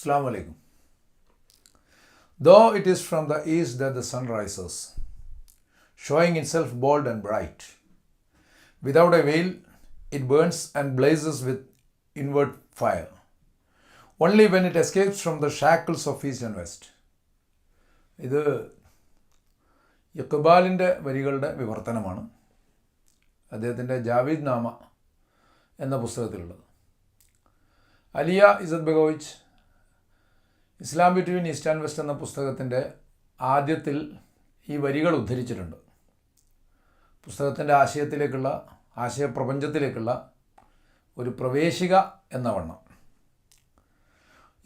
Assalamu alaikum. Though it is from the east that the sun rises, showing itself bold and bright, without a veil, it burns and blazes with inward fire. Only when it escapes from the shackles of east and west. ഇത് യക്ബാലിന്റെ വരികളുടെ വിവർത്തനമാണ് അദ്ദേഹത്തിന്റെ ജാവീദ് നാമ എന്ന പുസ്തകത്തിലുള്ളത് Alija Izetbegovic Islam between East and West എന്ന പുസ്തകത്തിന്റെ ആദ്യത്തിൽ ഈ വരികൾ ഉദ്ധരിച്ചിട്ടുണ്ട്. പുസ്തകത്തിന്റെ ആശയത്തിലേക്കുള്ള ആശയപ്രപഞ്ചത്തിലേക്കുള്ള ഒരു പ്രവേശിക എന്ന വണ്ണം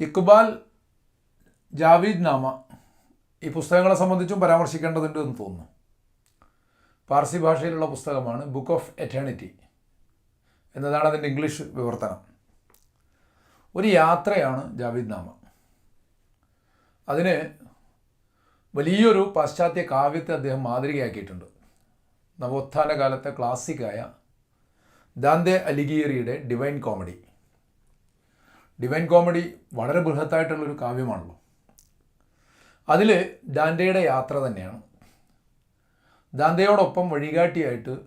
ഇക്ബാൽ ജാവീദ് നാമ ഈ പുസ്തകങ്ങളെ സംബന്ധിച്ചും പരാമർശിക്കേണ്ടതുണ്ട് എന്ന് തോന്നുന്നു. പാർസി ഭാഷയിലുള്ള പുസ്തകമാണ് ബുക്ക് ഓഫ് എറ്റേണിറ്റി എന്നതാണ് അതിന്റെ ഇംഗ്ലീഷ് വിവർത്തനം. ഒരു യാത്രയാണ് ജാവീദ് നാമ അതിന് വലിയൊരു പാശ്ചാത്യ കാവ്യത്തെ അദ്ദേഹം മാതൃകയാക്കിയിട്ടുണ്ട്. നവോത്ഥാന കാലത്തെ ക്ലാസിക്കായ ദാന്തെ അലിഗിയറിയുടെ ഡിവൈൻ കോമഡി. ഡിവൈൻ കോമഡി വളരെ ബൃഹത്തായിട്ടുള്ളൊരു കാവ്യമാണല്ലോ. അതിൽ ദാന്തയുടെ യാത്ര തന്നെയാണ്. ദാന്തയോടൊപ്പം വഴികാട്ടിയായിട്ട്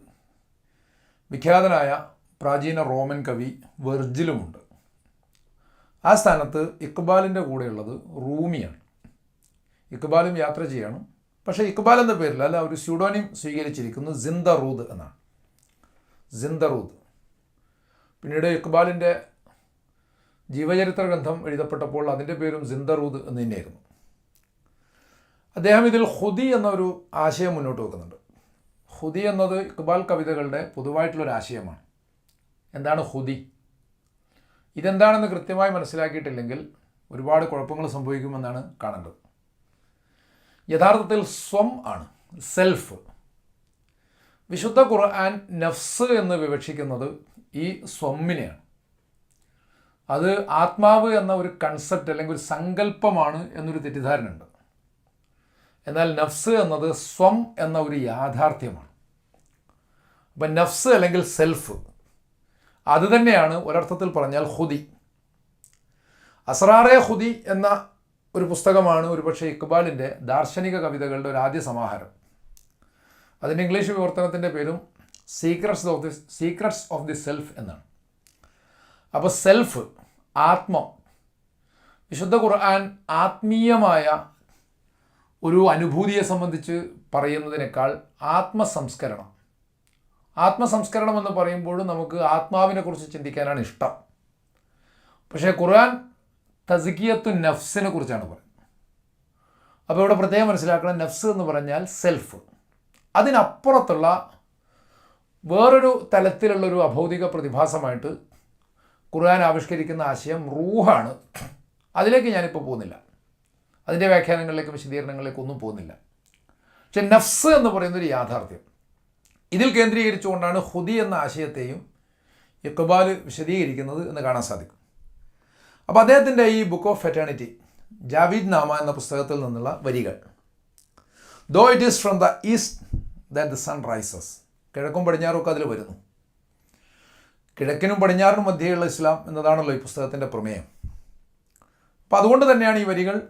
വിഖ്യാതനായ പ്രാചീന റോമൻ കവി വെർജിലുമുണ്ട്. ആ സ്ഥാനത്ത് ഇക്ബാലിന്റെ കൂടെയുള്ളത് റൂമിയാണ്. ഇക്ബാലും യാത്ര ചെയ്യണം. പക്ഷേ ഇക്ബാൽ എന്ന പേരിൽ അല്ല ഒരു സ്യൂഡോനിം സ്വീകരിച്ചിരിക്കുന്നു സിന്ദറൂദ് എന്നാണ്. സിന്ദറൂദ് പിന്നീട് ഇക്ബാലിന്റെ ജീവചരിത്ര ഗ്രന്ഥം എഴുതപ്പെട്ടപ്പോൾ അതിന്റെ പേരും സിന്ദറൂദ് എന്ന് തന്നെയായിരുന്നു. അദ്ദേഹം ഇതിൽ ഹുദി എന്നൊരു ആശയം മുന്നോട്ട് വെക്കുന്നുണ്ട്. ഹുദി എന്നത് ഇക്ബാൽ കവിതകളുടെ പൊതുവായിട്ടുള്ളൊരു ആശയമാണ്. എന്താണ് ഹുദി? ഇതെന്താണെന്ന് കൃത്യമായി മനസ്സിലാക്കിയിട്ടില്ലെങ്കിൽ ഒരുപാട് കുഴപ്പങ്ങൾ സംഭവിക്കുമെന്നാണ് കാണേണ്ടത്. യഥാർത്ഥത്തിൽ സ്വം ആണ് സെൽഫ് വിശുദ്ധ ഖുർആൻ നഫ്സ് എന്ന് വിവക്ഷിക്കുന്നത് ഈ സ്വമ്മിനെയാണ്. അത് ആത്മാവ് എന്ന ഒരു കൺസെപ്റ്റ് അല്ലെങ്കിൽ ഒരു സങ്കല്പമാണ് എന്നൊരു തെറ്റിദ്ധാരണയുണ്ട്. എന്നാൽ നഫ്സ് എന്നത് സ്വം എന്ന ഒരു യാഥാർത്ഥ്യമാണ്. അപ്പം നഫ്സ് അല്ലെങ്കിൽ സെൽഫ് അത് തന്നെയാണ് ഒരർത്ഥത്തിൽ പറഞ്ഞാൽ ഹുദി. അസ്രാറെ ഹുദി എന്ന ഒരു പുസ്തകമാണ് ഒരുപക്ഷെ ഇക്ബാലിന്റെ ദാർശനിക കവിതകളുടെ ഒരു ആദ്യ സമാഹാരം. അതിന്റെ ഇംഗ്ലീഷ് വിവർത്തനത്തിന്റെ പേരും secrets of the secrets of the self എന്നാണ്. അപ്പോൾ സെൽഫ് ആത്മം വിശുദ്ധ ഖുർആൻ ആത്മീയമായ ഒരു അനുഭൂതിയെ സംബന്ധിച്ച് പറയുന്നതിനേക്കാൾ ആത്മസംസ്കരണം. ആത്മസംസ്കരണം എന്ന് പറയുമ്പോഴും നമുക്ക് ആത്മാവിനെക്കുറിച്ച് ചിന്തിക്കാനാണ് ഇഷ്ടം. പക്ഷേ ഖുർആൻ തസിക്കിയത്തു നഫ്സിനെ കുറിച്ചാണ് പറയുന്നത് അപ്പോൾ ഇവിടെ പ്രത്യേകം മനസ്സിലാക്കണം നഫ്സ് എന്ന് പറഞ്ഞാൽ സെൽഫ് അതിനപ്പുറത്തുള്ള വേറൊരു തലത്തിലുള്ളൊരു അഭൗതിക പ്രതിഭാസമായിട്ട് ഖുർആൻ ആവിഷ്കരിക്കുന്ന ആശയം റൂഹാണ്. അതിലേക്ക് ഞാനിപ്പോൾ പോകുന്നില്ല. അതിന്റെ വ്യാഖ്യാനങ്ങളിലേക്കും വിശദീകരണങ്ങളിലേക്ക് ഒന്നും പോകുന്നില്ല. പക്ഷെ നഫ്സ് എന്ന് പറയുന്നൊരു യാഥാർത്ഥ്യം. ഇതിൽ കേന്ദ്രീകരിച്ചുകൊണ്ടാണ് ഹുദി എന്ന ആശയത്തെയും ഇക്ബാൽ വിശദീകരിക്കുന്നത് എന്ന് കാണാൻ സാധിക്കും. അപ്പോൾ അദ്ദേഹത്തിന്റെ ഈ book of fraternity Javeed Nama എന്ന പുസ്തകത്തിൽ നിന്നുള്ള വരികൾ. Though it is from the east that the sun rises കിഴക്കും പടിഞ്ഞാറും ഒക്കെ അതിൽ വരുന്നു. കിഴക്കിനും പടിഞ്ഞാറിനും മധ്യയുള്ള ഇസ്ലാം എന്നതാണല്ലോ ഈ പുസ്തകത്തിന്റെ പ്രമേയം. അപ്പോൾ അതുകൊണ്ട് തന്നെയാണ് ഈ വരികൾ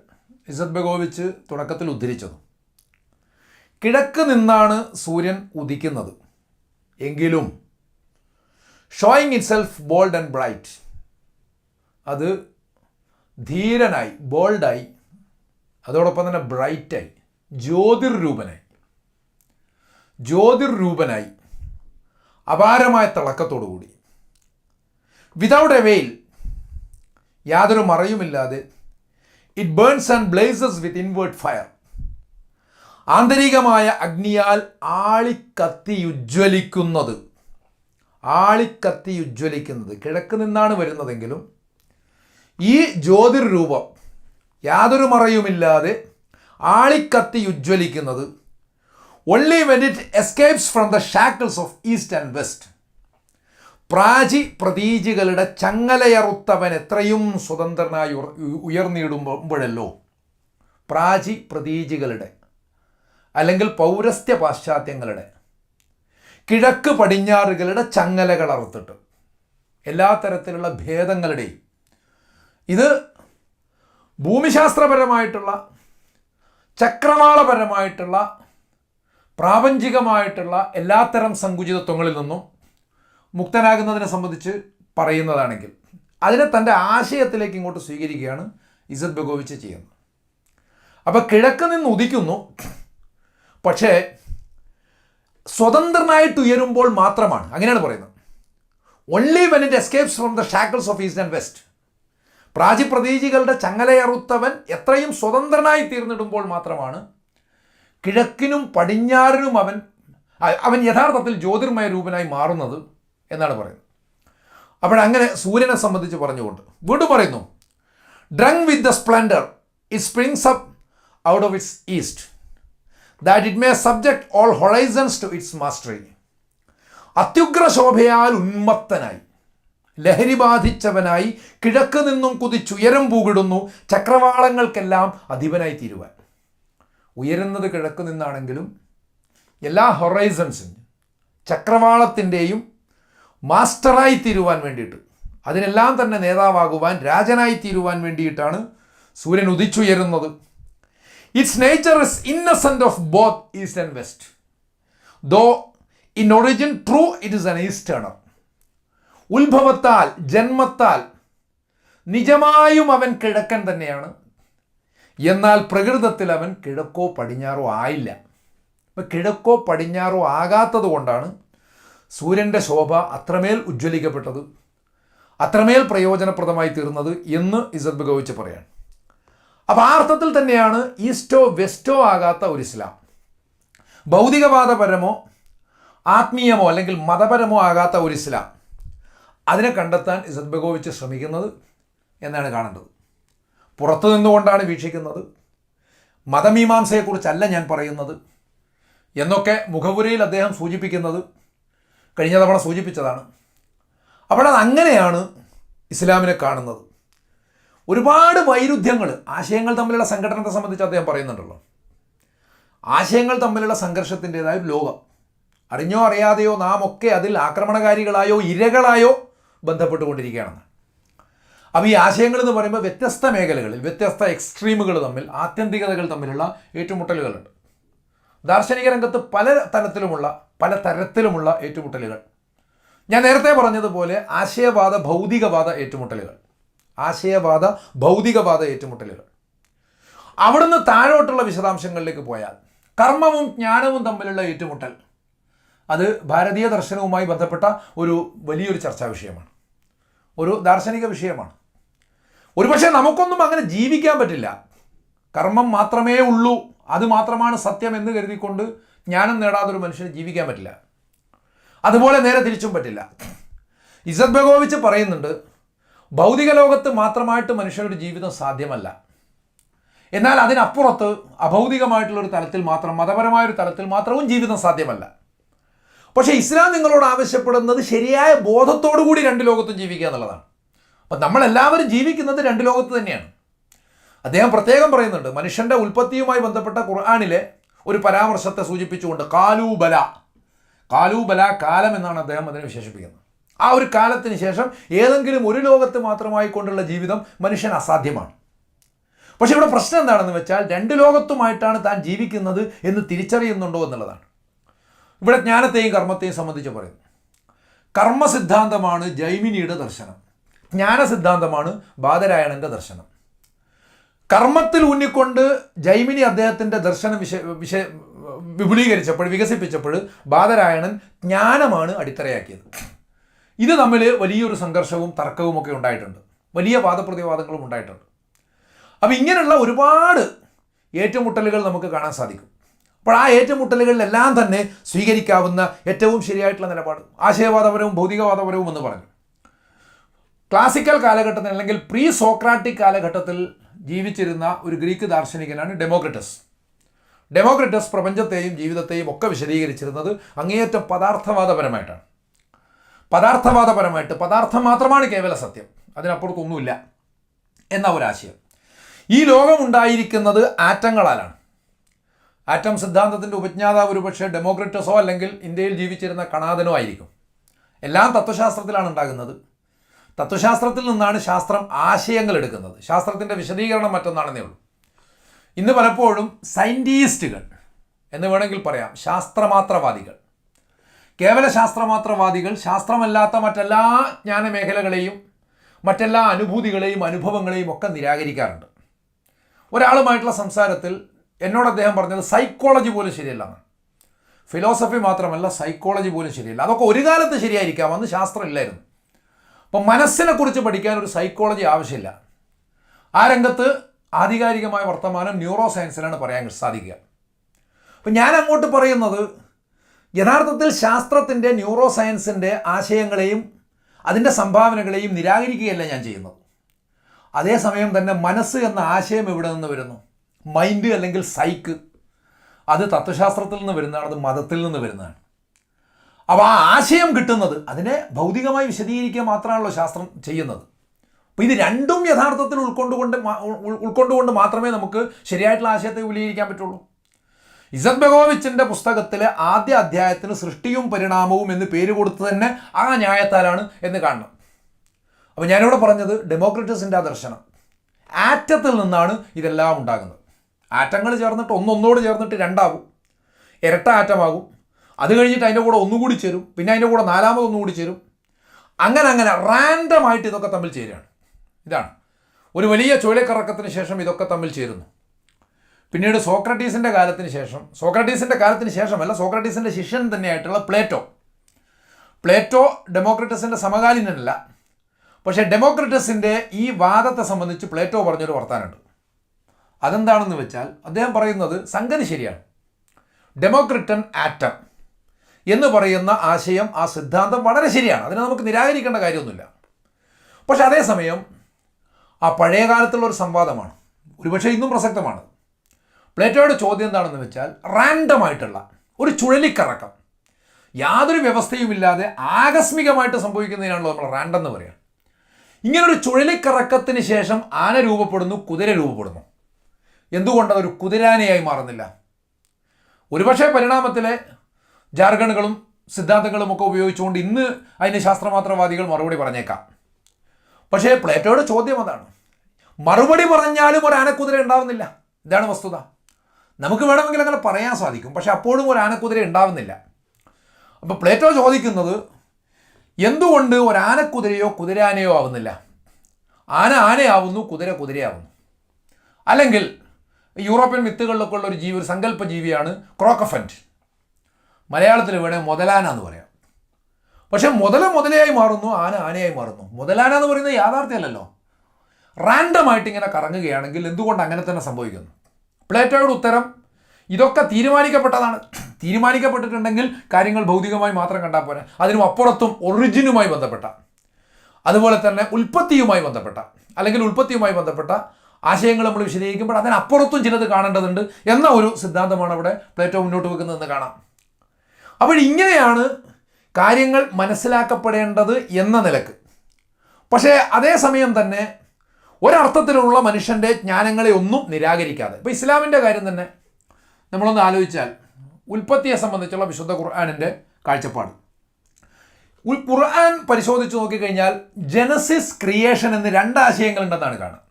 ഇസത് ബഗോവിച്ച് തുടക്കത്തിൽ ഉദ്ധരിച്ചത്. കിഴക്ക് നിന്നാണ് സൂര്യൻ ഉദിക്കുന്നത്. എങ്കിലും showing itself bold and bright അത് ധീരനായി ബോൾഡായി അതോടൊപ്പം തന്നെ ബ്രൈറ്റായി ജ്യോതിർരൂപനായി. ജ്യോതിർരൂപനായി അപാരമായ തിളക്കത്തോടുകൂടി. വിതൗട്ട് എ വെയിൽ യാതൊരു മറയുമില്ലാതെ it burns and blazes with inward fire ആന്തരികമായ അഗ്നിയാൽ ആളിക്കത്തിയുജ്വലിക്കുന്നത് ആളിക്കത്തിയുജ്വലിക്കുന്നത് കിഴക്ക് നിന്നാണ് വരുന്നതെങ്കിലും ഈ ജ്യോതിർരൂപം യാതൊരു മറയുമില്ലാതെ ആളിക്കത്തി ഉജ്ജ്വലിക്കുന്നത് only when it escapes from the shackles of east and west Prachi പ്രതീജികളുടെ ചങ്ങലയറുത്തവൻ എത്രയും സ്വതന്ത്രനായി ഉയർന്നിടുമ്പോഴല്ലോ പ്രാചി പ്രതീജികളുടെ അല്ലെങ്കിൽ പൗരസ്ത്യ പാശ്ചാത്യങ്ങളുടെ കിഴക്ക് പടിഞ്ഞാറുകളുടെ ചങ്ങലകൾ അറുത്തിട്ട് എല്ലാ തരത്തിലുള്ള ഭേദങ്ങളുടെയും ഇത് ഭൂമിശാസ്ത്രപരമായിട്ടുള്ള ചക്രവാളപരമായിട്ടുള്ള പ്രാപഞ്ചികമായിട്ടുള്ള എല്ലാത്തരം സങ്കുചിതത്വങ്ങളിൽ നിന്നും മുക്തനാകുന്നതിനെ സംബന്ധിച്ച് പറയുന്നതാണെങ്കിൽ അതിനെ തന്റെ ആശയത്തിലേക്ക് ഇങ്ങോട്ട് സ്വീകരിക്കുകയാണ് ഇസത് ബഗോവിച്ച് ചെയ്യുന്നത്. അപ്പോൾ കിഴക്ക് നിന്ന് ഉദിക്കുന്നു പക്ഷേ സ്വതന്ത്രനായിട്ട് ഉയരുമ്പോൾ മാത്രമാണ്. അങ്ങനെയാണ് പറയുന്നത്. Only when it escapes from the shackles of east and west പ്രാചിപ്രതീജികളുടെ ചങ്ങലയറുത്തവൻ എത്രയും സ്വതന്ത്രനായി തീർന്നിടുമ്പോൾ മാത്രമാണ് കിഴക്കിനും പടിഞ്ഞാറിനും അവൻ അവൻ യഥാർത്ഥത്തിൽ ജ്യോതിർമയ രൂപനായി മാറുന്നത് എന്നാണ് പറയുന്നത്. അപ്പോഴങ്ങനെ സൂര്യനെ സംബന്ധിച്ച് പറഞ്ഞുകൊണ്ട് വീണ്ടും പറയുന്നു drunk with the splendour it springs up out of its east that it may subject all horizons to its mastery അത്യുഗ്ര ശോഭയാൽ ഉന്മത്തനായി. ലഹരി ബാധിച്ചവനായി കിഴക്ക് നിന്നും കുതിച്ചുയരം പൂകിടുന്നു ചക്രവാളങ്ങൾക്കെല്ലാം അധിപനായി തീരുവാൻ. ഉയരുന്നത് കിഴക്ക് നിന്നാണെങ്കിലും എല്ലാ ഹൊറൈസൺസും ചക്രവാളത്തിന്റെയും മാസ്റ്ററായി തീരുവാൻ വേണ്ടിയിട്ട് അതിനെല്ലാം തന്നെ നേതാവാകുവാൻ രാജനായി തീരുവാൻ വേണ്ടിയിട്ടാണ് സൂര്യൻ ഉദിച്ചുയരുന്നത്. Its nature is innocent of both east and west though in origin true it is an easterner ഉത്ഭവത്താൽ ജന്മത്താൽ നിജമായും അവൻ കിഴക്കൻ തന്നെയാണ്. എന്നാൽ പ്രകൃതത്തിൽ അവൻ കിഴക്കോ പടിഞ്ഞാറോ ആയില്ല. ഇപ്പം കിഴക്കോ പടിഞ്ഞാറോ ആകാത്തത് കൊണ്ടാണ് സൂര്യന്റെ ശോഭ അത്രമേൽ ഉജ്ജ്വലിക്കപ്പെട്ടത് അത്രമേൽ പ്രയോജനപ്രദമായി തീർന്നത് എന്ന് ഇസബ് ബഗോവിച്ച് പറയാൻ. അപ്പോൾ ആ അർത്ഥത്തിൽ തന്നെയാണ് ഈസ്റ്റോ വെസ്റ്റോ ആകാത്ത ഒരു ഇസ്ലാം. ഭൗതികവാദപരമോ ആത്മീയമോ അല്ലെങ്കിൽ മതപരമോ ആകാത്ത ഒരു ഇസ്ലാം. അതിനെ കണ്ടെത്താൻ ഇസത് ബഗോവിച്ച് ശ്രമിക്കുന്നത് എന്നാണ് കാണേണ്ടത്. പുറത്തു നിന്നുകൊണ്ടാണ് വീക്ഷിക്കുന്നത്. മതമീമാംസയെക്കുറിച്ചല്ല ഞാൻ പറയുന്നത് എന്നൊക്കെ മുഖപുരയിൽ അദ്ദേഹം സൂചിപ്പിക്കുന്നത് കഴിഞ്ഞ തവണ സൂചിപ്പിച്ചതാണ്. അപ്പോൾ അത് അങ്ങനെയാണ് ഇസ്ലാമിനെ കാണുന്നത്. ഒരുപാട് വൈരുദ്ധ്യങ്ങൾ ആശയങ്ങൾ തമ്മിലുള്ള സംഘടനത്തെ സംബന്ധിച്ച് അദ്ദേഹം പറയുന്നുണ്ടല്ലോ. ആശയങ്ങൾ തമ്മിലുള്ള സംഘർഷത്തിന്റെതായ ലോകം. അറിഞ്ഞോ അറിയാതെയോ നാം ഒക്കെ അതിൽ ആക്രമണകാരികളായോ ഇരകളായോ ബന്ധപ്പെട്ടുകൊണ്ടിരിക്കുകയാണെന്ന്. അപ്പോൾ ഈ ആശയങ്ങൾ എന്ന് പറയുമ്പോൾ വ്യത്യസ്ത മേഖലകളിൽ വ്യത്യസ്ത എക്സ്ട്രീമുകൾ തമ്മിൽ ആത്യന്തികതകൾ തമ്മിലുള്ള ഏറ്റുമുട്ടലുകളുണ്ട്. ദാർശനിക രംഗത്ത് പല തരത്തിലുമുള്ള പല തരത്തിലുമുള്ള ഏറ്റുമുട്ടലുകൾ. ഞാൻ നേരത്തെ പറഞ്ഞതുപോലെ ആശയവാദ ഭൗതികവാദ ഏറ്റുമുട്ടലുകൾ. ആശയവാദ ഭൗതികവാദ ഏറ്റുമുട്ടലുകൾ. അവിടുന്ന് താഴോട്ടുള്ള വിശദാംശങ്ങളിലേക്ക് പോയാൽ കർമ്മവും ജ്ഞാനവും തമ്മിലുള്ള ഏറ്റുമുട്ടൽ അത് ഭാരതീയ ദർശനവുമായി ബന്ധപ്പെട്ട ഒരു വലിയൊരു ചർച്ചാ വിഷയമാണ്. ഒരു ദാർശനിക വിഷയമാണ്. ഒരുപക്ഷെ നമുക്കൊന്നും അങ്ങനെ ജീവിക്കാൻ പറ്റില്ല. കർമ്മം മാത്രമേ ഉള്ളൂ. അത് മാത്രമാണ് സത്യം എന്ന് കരുതിക്കൊണ്ട് ജ്ഞാനം നേടാതെ ഒരു മനുഷ്യന് ജീവിക്കാൻ പറ്റില്ല. അതുപോലെ നേരെ തിരിച്ചും പറ്റില്ല. ഇസത് ബഗോവിച്ച് പറയുന്നുണ്ട് ഭൗതിക ലോകത്ത് മാത്രമായിട്ട് മനുഷ്യരുടെ ജീവിതം സാധ്യമല്ല. എന്നാൽ അതിനപ്പുറത്ത് അഭൗതികമായിട്ടുള്ളൊരു തലത്തിൽ മാത്രം മതപരമായൊരു തലത്തിൽ മാത്രവും ജീവിതം സാധ്യമല്ല. പക്ഷേ ഇസ്ലാം നിങ്ങളോട് ആവശ്യപ്പെടുന്നത് ശരിയായ ബോധത്തോടു കൂടി രണ്ട് ലോകത്തും ജീവിക്കുക എന്നുള്ളതാണ്. അപ്പം നമ്മളെല്ലാവരും ജീവിക്കുന്നത് രണ്ട് ലോകത്ത് തന്നെയാണ്. അദ്ദേഹം പ്രത്യേകം പറയുന്നുണ്ട് മനുഷ്യന്റെ ഉൽപ്പത്തിയുമായി ബന്ധപ്പെട്ട ഖുർആാനിലെ ഒരു പരാമർശത്തെ സൂചിപ്പിച്ചുകൊണ്ട് കാലൂബല കാലൂബല കാലം എന്നാണ് അദ്ദേഹം അതിനെ വിശേഷിപ്പിക്കുന്നത്. ആ ഒരു കാലത്തിന് ശേഷം ഏതെങ്കിലും ഒരു ലോകത്ത് മാത്രമായി കൊണ്ടുള്ള ജീവിതം മനുഷ്യൻ അസാധ്യമാണ്. പക്ഷേ ഇവിടെ പ്രശ്നം എന്താണെന്ന് വെച്ചാൽ രണ്ട് ലോകത്തുമായിട്ടാണ് താൻ ജീവിക്കുന്നത് എന്ന് തിരിച്ചറിയുന്നുണ്ടോ എന്നുള്ളതാണ്. ഇവിടെ ജ്ഞാനത്തെയും കർമ്മത്തെയും സംബന്ധിച്ച് പറയുന്നു. കർമ്മസിദ്ധാന്തമാണ് ജൈമിനിയുടെ ദർശനം. ജ്ഞാന സിദ്ധാന്തമാണ് ബാദരായണന്റെ ദർശനം. കർമ്മത്തിൽ ഊന്നിക്കൊണ്ട് ജൈമിനി അദ്ദേഹത്തിന്റെ ദർശനം വിശ വിശ വിപുലീകരിച്ചപ്പോൾ വികസിപ്പിച്ചപ്പോൾ ബാദരായണൻ ജ്ഞാനമാണ് അടിത്തറയാക്കിയത്. ഇത് തമ്മിൽ വലിയൊരു സംഘർഷവും തർക്കവും ഒക്കെ ഉണ്ടായിട്ടുണ്ട്. വലിയ വാദപ്രതിവാദങ്ങളും ഉണ്ടായിട്ടുണ്ട്. അപ്പോൾ ഇങ്ങനെയുള്ള ഒരുപാട് ഏറ്റുമുട്ടലുകൾ നമുക്ക് കാണാൻ സാധിക്കും. അപ്പോൾ ആ ഏറ്റുമുട്ടലുകളിലെല്ലാം തന്നെ സ്വീകരിക്കാവുന്ന ഏറ്റവും ശരിയായിട്ടുള്ള നിലപാട്. ആശയവാദപരവും ഭൗതികവാദപരവും എന്ന് പറഞ്ഞു. ക്ലാസിക്കൽ കാലഘട്ടത്തിൽ അല്ലെങ്കിൽ പ്രീ സോക്രാറ്റിക് കാലഘട്ടത്തിൽ ജീവിച്ചിരുന്ന ഒരു ഗ്രീക്ക് ദാർശനികനാണ് ഡെമോക്രിറ്റസ്. ഡെമോക്രിറ്റസ് പ്രപഞ്ചത്തെയും ജീവിതത്തെയും ഒക്കെ വിശദീകരിച്ചിരുന്നത് അങ്ങേയറ്റം പദാർത്ഥവാദപരമായിട്ടാണ്. പദാർത്ഥവാദപരമായിട്ട് പദാർത്ഥം മാത്രമാണ് കേവല സത്യം. അതിനപ്പുറത്തൊന്നുമില്ല. എന്ന ഒരാശയം. ഈ ലോകമുണ്ടായിരിക്കുന്നത് ആറ്റങ്ങളാലാണ്. ആറ്റം സിദ്ധാന്തത്തിന്റെ ഉപജ്ഞാതാവ് ഒരുപക്ഷെ ഡെമോക്രറ്റസോ അല്ലെങ്കിൽ ഇന്ത്യയിൽ ജീവിച്ചിരുന്ന കണാദനോ ആയിരിക്കും. എല്ലാം തത്വശാസ്ത്രത്തിലാണ് ഉണ്ടാകുന്നത്. തത്വശാസ്ത്രത്തിൽ നിന്നാണ് ശാസ്ത്രം ആശയങ്ങൾ എടുക്കുന്നത്. ശാസ്ത്രത്തിന്റെ വിശദീകരണം മറ്റൊന്നാണെന്നേ ഉള്ളൂ. ഇന്ന് പലപ്പോഴും സയന്റിസ്റ്റുകൾ എന്ന് വേണമെങ്കിൽ പറയാം. ശാസ്ത്രമാത്രവാദികൾ. കേവല ശാസ്ത്രമാത്രവാദികൾ ശാസ്ത്രമല്ലാത്ത മറ്റെല്ലാ ജ്ഞാനമേഖലകളെയും മറ്റെല്ലാ അനുഭൂതികളെയും അനുഭവങ്ങളെയും ഒക്കെ നിരാകരിക്കാറുണ്ട്. ഒരാളുമായിട്ടുള്ള സംസാരത്തിൽ എന്നോട് അദ്ദേഹം പറഞ്ഞത് സൈക്കോളജി പോലും ശരിയല്ല ഫിലോസഫി മാത്രമല്ല സൈക്കോളജി പോലും ശരിയല്ല. അതൊക്കെ ഒരു കാലത്ത് ശരിയായിരിക്കാം അന്ന് ശാസ്ത്രമില്ലായിരുന്നു അപ്പം മനസ്സിനെ കുറിച്ച് പഠിക്കാൻ ഒരു സൈക്കോളജി ആവശ്യമില്ല. ആ രംഗത്ത് ആധികാരികമായ വർത്തമാനം ന്യൂറോ സയൻസിലാണ് പറയാൻ സാധിക്കുക. അപ്പം ഞാൻ അങ്ങോട്ട് പറയുന്നത് യഥാർത്ഥത്തിൽ ശാസ്ത്രത്തിന്റെ ന്യൂറോ സയൻസിന്റെ ആശയങ്ങളെയും അതിന്റെ സംഭാവനകളെയും നിരാകരിക്കുകയല്ല ഞാൻ ചെയ്യുന്നത്. അതേസമയം തന്നെ മനസ്സ് എന്ന ആശയം എവിടെ നിന്ന് വരുന്നു? മൈൻഡ് അല്ലെങ്കിൽ സൈക്ക് അത് തത്വശാസ്ത്രത്തിൽ നിന്ന് വരുന്നതാണ് അത് മതത്തിൽ നിന്ന് വരുന്നതാണ്. അപ്പോൾ ആ ആശയം കിട്ടുന്നത് അതിനെ ഭൗതികമായി വിശദീകരിക്കുക മാത്രമാണല്ലോ ശാസ്ത്രം ചെയ്യുന്നത്. അപ്പോൾ ഇത് രണ്ടും യഥാർത്ഥത്തിൽ ഉൾക്കൊണ്ടുകൊണ്ട് ഉൾക്കൊണ്ടുകൊണ്ട് മാത്രമേ നമുക്ക് ശരിയായിട്ടുള്ള ആശയത്തെ വിപുലീകരിക്കാൻ പറ്റുള്ളൂ. ഇസത് ബഗോവിച്ചിന്റെ പുസ്തകത്തിലെ ആദ്യ അധ്യായത്തിന് സൃഷ്ടിയും പരിണാമവും എന്ന് പേര് കൊടുത്ത് തന്നെ ആ ന്യായത്താലാണ് എന്ന് കാണണം. അപ്പോൾ ഞാനിവിടെ പറഞ്ഞത് ഡെമോക്രറ്റസിന്റെ ആ ദർശനം. ആറ്റത്തിൽ നിന്നാണ് ഇതെല്ലാം ഉണ്ടാകുന്നത്. ആറ്റങ്ങൾ ചേർന്നിട്ട് ഒന്നൊന്നോട് ചേർന്നിട്ട് രണ്ടാകും. ഇരട്ട ആറ്റമാകും. അത് കഴിഞ്ഞിട്ട് അതിന്റെ കൂടെ ഒന്നുകൂടി ചേരും. പിന്നെ അതിന്റെ കൂടെ നാലാമത് ഒന്നുകൂടി ചേരും. അങ്ങനെ അങ്ങനെ റാൻഡം ആയിട്ട് ഇതൊക്കെ തമ്മിൽ ചേരുകയാണ്. ഇതാണ്. ഒരു വലിയ ചുഴലിക്കറക്കത്തിന് ശേഷം ഇതൊക്കെ തമ്മിൽ ചേരുന്നു. പിന്നീട് സോക്രട്ടീസിന്റെ കാലത്തിന് ശേഷം സോക്രട്ടീസിന്റെ കാലത്തിന് ശേഷമല്ല സോക്രട്ടീസിന്റെ ശിഷ്യൻ തന്നെയായിട്ടുള്ള പ്ലേറ്റോ. പ്ലേറ്റോ ഡെമോക്രറ്റസിന്റെ സമകാലീനനല്ല. പക്ഷേ ഡെമോക്രറ്റസിന്റെ ഈ വാദത്തെ സംബന്ധിച്ച് പ്ലേറ്റോ പറഞ്ഞൊരു വർത്താനുണ്ട് അതെന്താണെന്ന് വെച്ചാൽ അദ്ദേഹം പറയുന്നത് സംഗതി ശരിയാണ്. ഡെമോക്രിറ്റൻ ആറ്റം എന്ന് പറയുന്ന ആശയം ആ സിദ്ധാന്തം വളരെ ശരിയാണ്. അതിനെ നമുക്ക് നിരാകരിക്കേണ്ട കാര്യമൊന്നുമില്ല. പക്ഷെ അതേസമയം ആ പഴയ കാലത്തുള്ള ഒരു സംവാദമാണ്. ഒരുപക്ഷെ ഇന്നും പ്രസക്തമാണ്. പ്ലേറ്റോയുടെ ചോദ്യം എന്താണെന്ന് വെച്ചാൽ റാൻഡമായിട്ടുള്ള ഒരു ചുഴലിക്കറക്കം. യാതൊരു വ്യവസ്ഥയുമില്ലാതെ ആകസ്മികമായിട്ട് സംഭവിക്കുന്നതിനാണല്ലോ നമ്മൾ റാൻഡം എന്ന് പറയുക. ഇങ്ങനൊരു ചുഴലിക്കറക്കത്തിന് ശേഷം ആന രൂപപ്പെടുന്നു കുതിര രൂപപ്പെടുന്നു. എന്തുകൊണ്ട് അതൊരു കുതിരാനയായി മാറുന്നില്ല? ഒരുപക്ഷെ പരിണാമത്തിലെ ജാർഗണുകളും സിദ്ധാന്തങ്ങളും ഒക്കെ ഉപയോഗിച്ചുകൊണ്ട് ഇന്ന് അതിന് ശാസ്ത്രമാത്രവാദികൾ മറുപടി പറഞ്ഞേക്കാം. പക്ഷേ പ്ലേറ്റോയുടെ ചോദ്യം അതാണ്. മറുപടി പറഞ്ഞാലും ഒരു ആനക്കുതിര ഉണ്ടാവുന്നില്ല. ഇതാണ് വസ്തുത. നമുക്ക് വേണമെങ്കിൽ അങ്ങനെ പറയാൻ സാധിക്കും. പക്ഷെ അപ്പോഴും ഒരു ആനക്കുതിര ഉണ്ടാവുന്നില്ല. അപ്പോൾ പ്ലേറ്റോ ചോദിക്കുന്നത് എന്തുകൊണ്ട് ഒരു ആനക്കുതിരയോ കുതിരാനയോ ആവുന്നില്ല? ആന ആനയാവുന്നു കുതിര കുതിരയാവുന്നു. അല്ലെങ്കിൽ യൂറോപ്യൻ മിത്തുകളിലൊക്കെ ഉള്ള ഒരു ജീവി ഒരു സങ്കല്പ ജീവിയാണ് ക്രോക്കഫന്റ് മലയാളത്തിൽ വേണേൽ മുതലാന എന്ന് പറയാം. പക്ഷെ മുതല മുതലയായി മാറുന്നു ആന ആനയായി മാറുന്നു. മുതലാന എന്ന് പറയുന്നത് യാഥാർത്ഥ്യമല്ലല്ലോ. റാൻഡമായിട്ട് ഇങ്ങനെ കറങ്ങുകയാണെങ്കിൽ എന്തുകൊണ്ട് അങ്ങനെ തന്നെ സംഭവിക്കുന്നു? പ്ലേറ്റോയുടെ ഉത്തരം ഇതൊക്കെ തീരുമാനിക്കപ്പെട്ടതാണ്. തീരുമാനിക്കപ്പെട്ടിട്ടുണ്ടെങ്കിൽ കാര്യങ്ങൾ ഭൗതികമായി മാത്രം കണ്ടാൽ പോരാ. അതിനും അപ്പുറത്തും ഒറിജിനുമായി ബന്ധപ്പെട്ട അതുപോലെ തന്നെ ഉൽപ്പത്തിയുമായി ബന്ധപ്പെട്ട അല്ലെങ്കിൽ ഉൽപ്പത്തിയുമായി ബന്ധപ്പെട്ട ആശയങ്ങൾ നമ്മൾ വിശദീകരിക്കുമ്പോൾ അതിനപ്പുറത്തും ചിലത് കാണേണ്ടതുണ്ട് എന്ന ഒരു സിദ്ധാന്തമാണ് അവിടെ പ്ലേറ്റോ മുന്നോട്ട് വെക്കുന്നതെന്ന് കാണാം. അപ്പോൾ ഇങ്ങനെയാണ് കാര്യങ്ങൾ മനസ്സിലാക്കപ്പെടേണ്ടത് എന്ന നിലയ്ക്ക്. പക്ഷേ അതേസമയം തന്നെ ഒരർത്ഥത്തിലുള്ള മനുഷ്യന്റെ ജ്ഞാനങ്ങളെ ഒന്നും നിരാകരിക്കാതെ. ഇപ്പോൾ ഇസ്ലാമിന്റെ കാര്യം തന്നെ നമ്മളൊന്ന് ആലോചിച്ചാൽ ഉൽപ്പത്തിയെ സംബന്ധിച്ചുള്ള വിശുദ്ധ ഖുർആാനിന്റെ കാഴ്ചപ്പാട്. ഖുർആൻ പരിശോധിച്ച് നോക്കിക്കഴിഞ്ഞാൽ ജനസിസ് ക്രിയേഷൻ എന്ന് രണ്ടാശയങ്ങളുണ്ടെന്നാണ് കാണുക.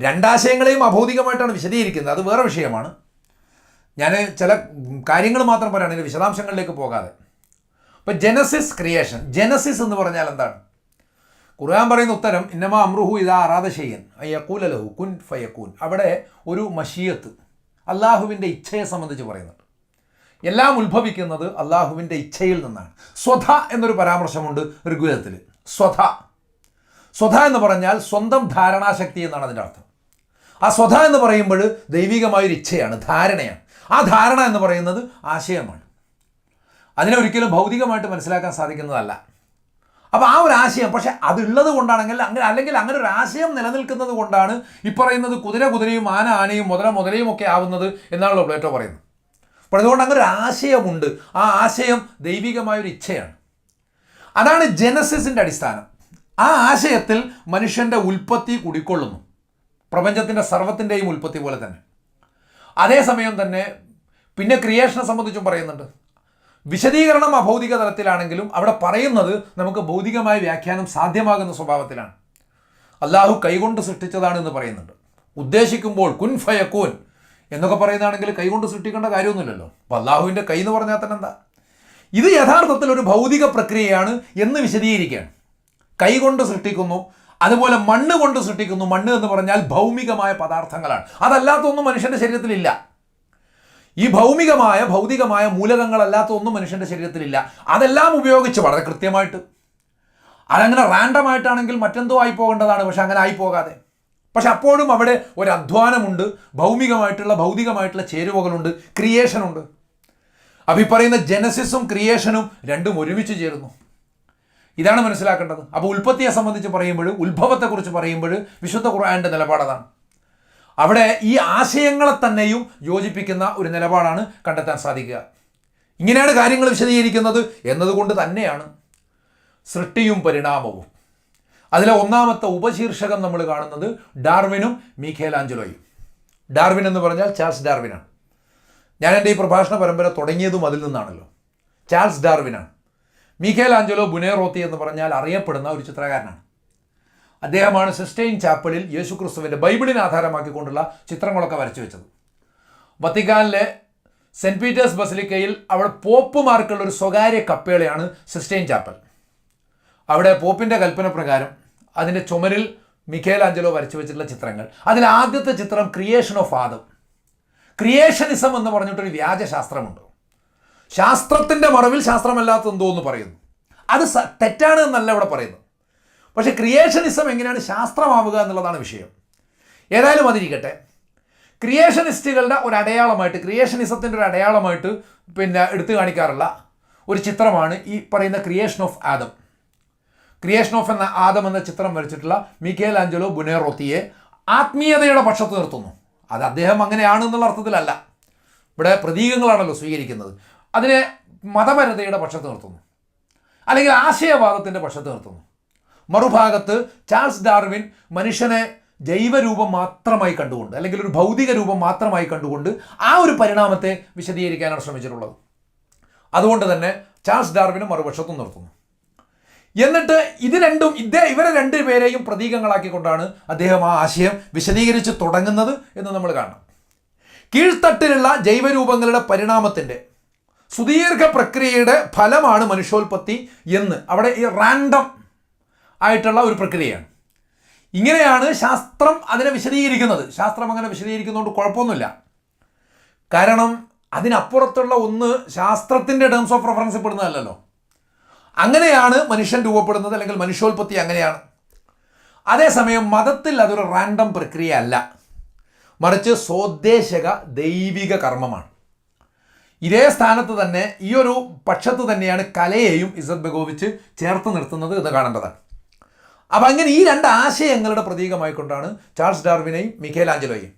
രണ്ടാശയങ്ങളെയും അഭൗതികമായിട്ടാണ് വിശദീകരിക്കുന്നത്. അത് വേറെ വിഷയമാണ്. ഞാൻ ചില കാര്യങ്ങൾ മാത്രം പറയുകയാണ് ഇതിന്റെ വിശദാംശങ്ങളിലേക്ക് പോകാതെ. ഇപ്പം ജനസിസ് ക്രിയേഷൻ ജനസിസ് എന്ന് പറഞ്ഞാൽ എന്താണ്? ഖുർആൻ പറയുന്ന ഉത്തരം ഇന്നമ അമ്രുഹു ഇതാ അറാദ ഷെയ്യൻ അയ്യക്കൂലലഹു കുൻ ഫയക്കൂൻ അവിടെ ഒരു മഷീയത്ത് അള്ളാഹുവിന്റെ ഇച്ഛയെ സംബന്ധിച്ച് പറയുന്നുണ്ട്. എല്ലാം ഉത്ഭവിക്കുന്നത് അള്ളാഹുവിന്റെ ഇച്ഛയിൽ നിന്നാണ്. സ്വധ എന്നൊരു പരാമർശമുണ്ട് ഋഗ്വേദത്തിൽ സ്വധ. സ്വധ എന്ന് പറഞ്ഞാൽ സ്വന്തം ധാരണാശക്തി എന്നാണ് അതിന്റെ അർത്ഥം. ആ സ്വധ എന്ന് പറയുമ്പോൾ ദൈവികമായൊരു ഇച്ഛയാണ് ധാരണയാണ്. ആ ധാരണ എന്ന് പറയുന്നത് ആശയമാണ്. അതിനെ ഒരിക്കലും ഭൗതികമായിട്ട് മനസ്സിലാക്കാൻ സാധിക്കുന്നതല്ല. അപ്പോൾ ആ ഒരു ആശയം പക്ഷേ അതുള്ളത് കൊണ്ടാണെങ്കിൽ അങ്ങനെ അല്ലെങ്കിൽ അങ്ങനെ ഒരു ആശയം നിലനിൽക്കുന്നത് കൊണ്ടാണ് ഈ പറയുന്നത് കുതിര കുതിരയും ആന ആനയും മുതല മുതലയും ഒക്കെ ആവുന്നത് എന്നാണല്ലോ പ്ലേറ്റോ പറയുന്നത്. അപ്പോൾ അതുകൊണ്ട് അങ്ങനെ ഒരു ആശയമുണ്ട്. ആ ആശയം ദൈവികമായൊരു ഇച്ഛയാണ് അതാണ് ജനസിസിന്റെ അടിസ്ഥാനം. ആ ആശയത്തിൽ മനുഷ്യന്റെ ഉൽപ്പത്തി കുടിക്കൊള്ളുന്നു. പ്രപഞ്ചത്തിന്റെ സർവത്തിന്റെയും ഉൽപ്പത്തി പോലെ തന്നെ. അതേസമയം തന്നെ പിന്നെ ക്രിയേഷനെ സംബന്ധിച്ചും പറയുന്നുണ്ട്. വിശദീകരണം അഭൗതിക തലത്തിലാണെങ്കിലും അവിടെ പറയുന്നത് നമുക്ക് ഭൗതികമായ വ്യാഖ്യാനം സാധ്യമാകുന്ന സ്വഭാവത്തിലാണ്. അള്ളാഹു കൈകൊണ്ട് സൃഷ്ടിച്ചതാണ് എന്ന് പറയുന്നുണ്ട്. ഉദ്ദേശിക്കുമ്പോൾ കുൻ ഫയക്കൂൻ എന്നൊക്കെ പറയുന്നതാണെങ്കിൽ കൈകൊണ്ട് സൃഷ്ടിക്കേണ്ട കാര്യമൊന്നുമില്ലല്ലോ. അപ്പോൾ അള്ളാഹുവിന്റെ കൈ എന്ന് പറഞ്ഞാൽ തന്നെ എന്താ? ഇത് യഥാർത്ഥത്തിൽ ഒരു ഭൗതിക പ്രക്രിയയാണ് എന്ന് വിശദീകരിക്കുകയാണ്. കൈകൊണ്ട് സൃഷ്ടിക്കുന്നു അതുപോലെ മണ്ണ് കൊണ്ട് സൃഷ്ടിക്കുന്നു. മണ്ണ് എന്ന് പറഞ്ഞാൽ ഭൗമികമായ പദാർത്ഥങ്ങളാണ്. അതല്ലാത്തൊന്നും മനുഷ്യന്റെ ശരീരത്തിലില്ല. ഈ ഭൗമികമായ ഭൗതികമായ മൂലകങ്ങളല്ലാത്ത ഒന്നും മനുഷ്യന്റെ ശരീരത്തിലില്ല. അതെല്ലാം ഉപയോഗിച്ച് വളരെ കൃത്യമായിട്ട്. അതങ്ങനെ റാൻഡമായിട്ടാണെങ്കിൽ മറ്റെന്തോ ആയി പോകേണ്ടതാണ് പക്ഷെ അങ്ങനെ ആയി പോകാതെ പക്ഷെ അപ്പോഴും അവിടെ ഒരു അധ്വാനമുണ്ട് ഭൗമികമായിട്ടുള്ള ഭൗതികമായിട്ടുള്ള ചേരുവകളുണ്ട്. ക്രിയേഷനുണ്ട് അപ്പം ഈ പറയുന്ന ജനസിസും ക്രിയേഷനും രണ്ടും ഒരുമിച്ച് ചേരുന്നു. ഇതാണ് മനസ്സിലാക്കേണ്ടത്. അപ്പോൾ ഉൽപ്പത്തിയെ സംബന്ധിച്ച് പറയുമ്പോഴും ഉത്ഭവത്തെക്കുറിച്ച് പറയുമ്പോഴും വിശുദ്ധ ഖുർആാന്റെ നിലപാടതാണ്. അവിടെ ഈ ആശയങ്ങളെ തന്നെയും യോജിപ്പിക്കുന്ന ഒരു നിലപാടാണ് കണ്ടെത്താൻ സാധിക്കുക. ഇങ്ങനെയാണ് കാര്യങ്ങൾ വിശദീകരിക്കുന്നത് എന്നതുകൊണ്ട് തന്നെയാണ് സൃഷ്ടിയും പരിണാമവും. അതിലെ ഒന്നാമത്തെ ഉപശീർഷകം നമ്മൾ കാണുന്നത് ഡാർവിനും മീഖേലാഞ്ചലോയും. ഡാർവിൻ എന്ന് പറഞ്ഞാൽ ചാൾസ് ഡാർവിനാണ്. ഞാൻ എന്റെ ഈ പ്രഭാഷണ പരമ്പര തുടങ്ങിയതും അതിൽ നിന്നാണല്ലോ. ചാൾസ് ഡാർവിനാണ്. മീഖേൽ ആഞ്ചലോ ബുനേറോത്തി എന്ന് പറഞ്ഞാൽ അറിയപ്പെടുന്ന ഒരു ചിത്രകാരനാണ്. അദ്ദേഹമാണ് സിസ്റ്റൈൻ ചാപ്പലിൽ യേശുക്രിസ്തുവിന്റെ ബൈബിളിനെ ആധാരമാക്കിക്കൊണ്ടുള്ള ചിത്രങ്ങളൊക്കെ വരച്ചു വെച്ചത്. വത്തിക്കാനിലെ സെന്റ് പീറ്റേഴ്സ് ബസിലിക്കയിൽ അവിടെ പോപ്പുമാർക്കുള്ള ഒരു സ്വകാര്യ കപ്പേളയാണ് സിസ്റ്റൈൻ ചാപ്പൽ. അവിടെ പോപ്പിന്റെ കൽപ്പന പ്രകാരം അതിന്റെ ചുമരിൽ മിഖേൽ ആഞ്ചലോ വരച്ചു വെച്ചിട്ടുള്ള ചിത്രങ്ങൾ. അതിൽ ആദ്യത്തെ ചിത്രം ക്രിയേഷൻ ഓഫ് ആദം. ക്രിയേഷനിസം എന്ന് പറഞ്ഞിട്ടൊരു വ്യാജ ശാസ്ത്രമുണ്ട് ശാസ്ത്രത്തിന്റെ മറവിൽ ശാസ്ത്രമല്ലാത്ത എന്തോ എന്ന് പറയുന്നു. അത് തെറ്റാണ് എന്നല്ല ഇവിടെ പറയുന്നത്. പക്ഷേ ക്രിയേഷനിസം എങ്ങനെയാണ് ശാസ്ത്രമാവുക എന്നുള്ളതാണ് വിഷയം. ഏതായാലും അതിരിക്കട്ടെ. ക്രിയേഷനിസ്റ്റുകളുടെ ഒരു അടയാളമായിട്ട് ക്രിയേഷനിസത്തിന്റെ ഒരു അടയാളമായിട്ട് പിന്നെ എടുത്തു കാണിക്കാറുള്ള ഒരു ചിത്രമാണ് ഈ പറയുന്ന creation of Adam. Creation of എന്ന ആദം എന്ന ചിത്രം വരച്ചിട്ടുള്ള മിക്കേൽ ആഞ്ചലോ ബുനേറോത്തിയെ ആത്മീയതയുടെ പക്ഷത്ത് നിർത്തുന്നു. അത് അദ്ദേഹം അങ്ങനെയാണ് എന്നുള്ള അർത്ഥത്തിലല്ല. ഇവിടെ പ്രതീകങ്ങളാണല്ലോ സ്വീകരിക്കുന്നത്. അതിനെ മതപരതയുടെ പക്ഷത്ത് നിർത്തുന്നു. അല്ലെങ്കിൽ ആശയവാദത്തിന്റെ പക്ഷത്ത് നിർത്തുന്നു. മറുഭാഗത്ത് ചാൾസ് ഡാർവിൻ മനുഷ്യനെ ജൈവരൂപം മാത്രമായി കണ്ടുകൊണ്ട് അല്ലെങ്കിൽ ഒരു ഭൗതിക രൂപം മാത്രമായി കണ്ടുകൊണ്ട് ആ ഒരു പരിണാമത്തെ വിശദീകരിക്കാനാണ് ശ്രമിച്ചിട്ടുള്ളത്. അതുകൊണ്ട് തന്നെ ചാൾസ് ഡാർവിനെ മറുപക്ഷത്തും നിർത്തുന്നു. എന്നിട്ട് ഇത് രണ്ടും ഇതേ ഇവരെ രണ്ടുപേരെയും പ്രതീകങ്ങളാക്കിക്കൊണ്ടാണ് അദ്ദേഹം ആ ആശയം വിശദീകരിച്ച് തുടങ്ങുന്നത് എന്ന് നമ്മൾ കാണണം. കീഴ്ത്തട്ടിലുള്ള ജൈവരൂപങ്ങളുടെ പരിണാമത്തിന്റെ സുദീർഘ പ്രക്രിയയുടെ ഫലമാണ് മനുഷ്യോൽപത്തി എന്ന്. അവിടെ ഈ റാൻഡം ആയിട്ടുള്ള ഒരു പ്രക്രിയയാണ്. ഇങ്ങനെയാണ് ശാസ്ത്രം അതിനെ വിശദീകരിക്കുന്നത്. ശാസ്ത്രം അങ്ങനെ വിശദീകരിക്കുന്നതുകൊണ്ട് കുഴപ്പമൊന്നുമില്ല. കാരണം അതിനപ്പുറത്തുള്ള ഒന്ന് ശാസ്ത്രത്തിന്റെ ടേംസ് ഓഫ് റെഫറൻസ് പെടുന്നതല്ലല്ലോ. അങ്ങനെയാണ് മനുഷ്യൻ രൂപപ്പെടുന്നത് അല്ലെങ്കിൽ മനുഷ്യോൽപത്തി അങ്ങനെയാണ്. അതേസമയം മതത്തിൽ അതൊരു റാൻഡം പ്രക്രിയ അല്ല മറിച്ച് സ്വദേശക ദൈവിക കർമ്മമാണ്. ഇതേ സ്ഥാനത്ത് തന്നെ ഈ ഒരു പക്ഷത്ത് തന്നെയാണ് കലയെയും ഇസത് ബഗോവിച്ച് ചേർത്ത് നിർത്തുന്നത് എന്ന് കാണേണ്ടതാണ് അപ്പം അങ്ങനെ ഈ രണ്ട് ആശയങ്ങളുടെ പ്രതീകമായിക്കൊണ്ടാണ് ചാൾസ് ഡാർവിനെയും മിഖേൽ ആഞ്ചലോയെയും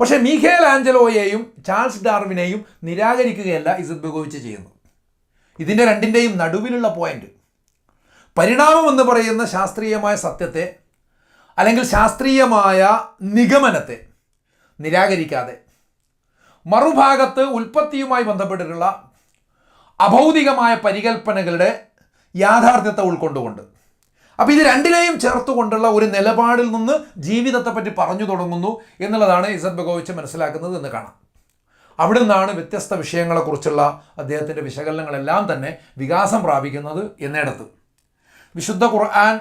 പക്ഷേ മിഖേൽ ആഞ്ചലോയെയും ചാൾസ് ഡാർവിനെയും നിരാകരിക്കുകയല്ല ഇസത് ബഗോവിച്ച് ചെയ്യുന്നത്. ഇതിന്റെ രണ്ടിന്റെയും നടുവിലുള്ള പോയിന്റ്. പരിണാമം എന്ന് പറയുന്ന ശാസ്ത്രീയമായ സത്യത്തെ അല്ലെങ്കിൽ ശാസ്ത്രീയമായ നിഗമനത്തെ നിരാകരിക്കാതെ മറുഭാഗത്ത് ഉൽപ്പത്തിയുമായി ബന്ധപ്പെട്ടിട്ടുള്ള അഭൗതികമായ പരികൽപ്പനകളുടെ യാഥാർത്ഥ്യത്തെ ഉൾക്കൊണ്ടുകൊണ്ട്. അപ്പോൾ ഇത് രണ്ടിനെയും ചേർത്തുകൊണ്ടുള്ള ഒരു നിലപാടിൽ നിന്ന് ജീവിതത്തെ പറ്റി പറഞ്ഞു തുടങ്ങുന്നു എന്നുള്ളതാണ് ഇസത് ബഗോവിച്ച് മനസ്സിലാക്കുന്നത് എന്ന് കാണാം. അവിടെ നിന്നാണ് വ്യത്യസ്ത വിഷയങ്ങളെക്കുറിച്ചുള്ള അദ്ദേഹത്തിന്റെ വിശകലനങ്ങളെല്ലാം തന്നെ വികാസം പ്രാപിക്കുന്നത് എന്നിടത്ത്. വിശുദ്ധ ഖുർആൻ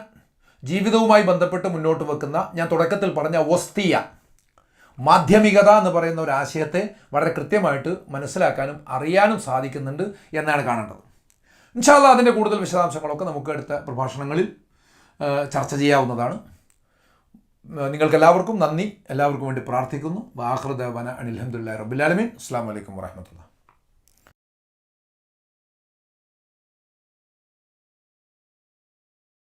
ജീവിതവുമായി ബന്ധപ്പെട്ട് മുന്നോട്ട് വെക്കുന്ന ഞാൻ തുടക്കത്തിൽ പറഞ്ഞ വസ്തീയ മാധ്യമികത എന്ന് പറയുന്ന ഒരു ആശയത്തെ വളരെ കൃത്യമായിട്ട് മനസ്സിലാക്കാനും അറിയാനും സാധിക്കുന്നുണ്ട് എന്നാണ് കാണേണ്ടത്. ഇൻഷാല്ല അതിന്റെ കൂടുതൽ വിശദാംശങ്ങളൊക്കെ നമുക്ക് അടുത്ത പ്രഭാഷണങ്ങളിൽ ചർച്ച ചെയ്യാവുന്നതാണ്. നിങ്ങൾക്ക് എല്ലാവർക്കും നന്ദി. എല്ലാവർക്കും വേണ്ടി പ്രാർത്ഥിക്കുന്നു. വാഹൃദവന അനിൽഹമുല്ലാ റബുലാലമീൻ അസ്സാം വലൈക്കും വാഹമത്തുള്ള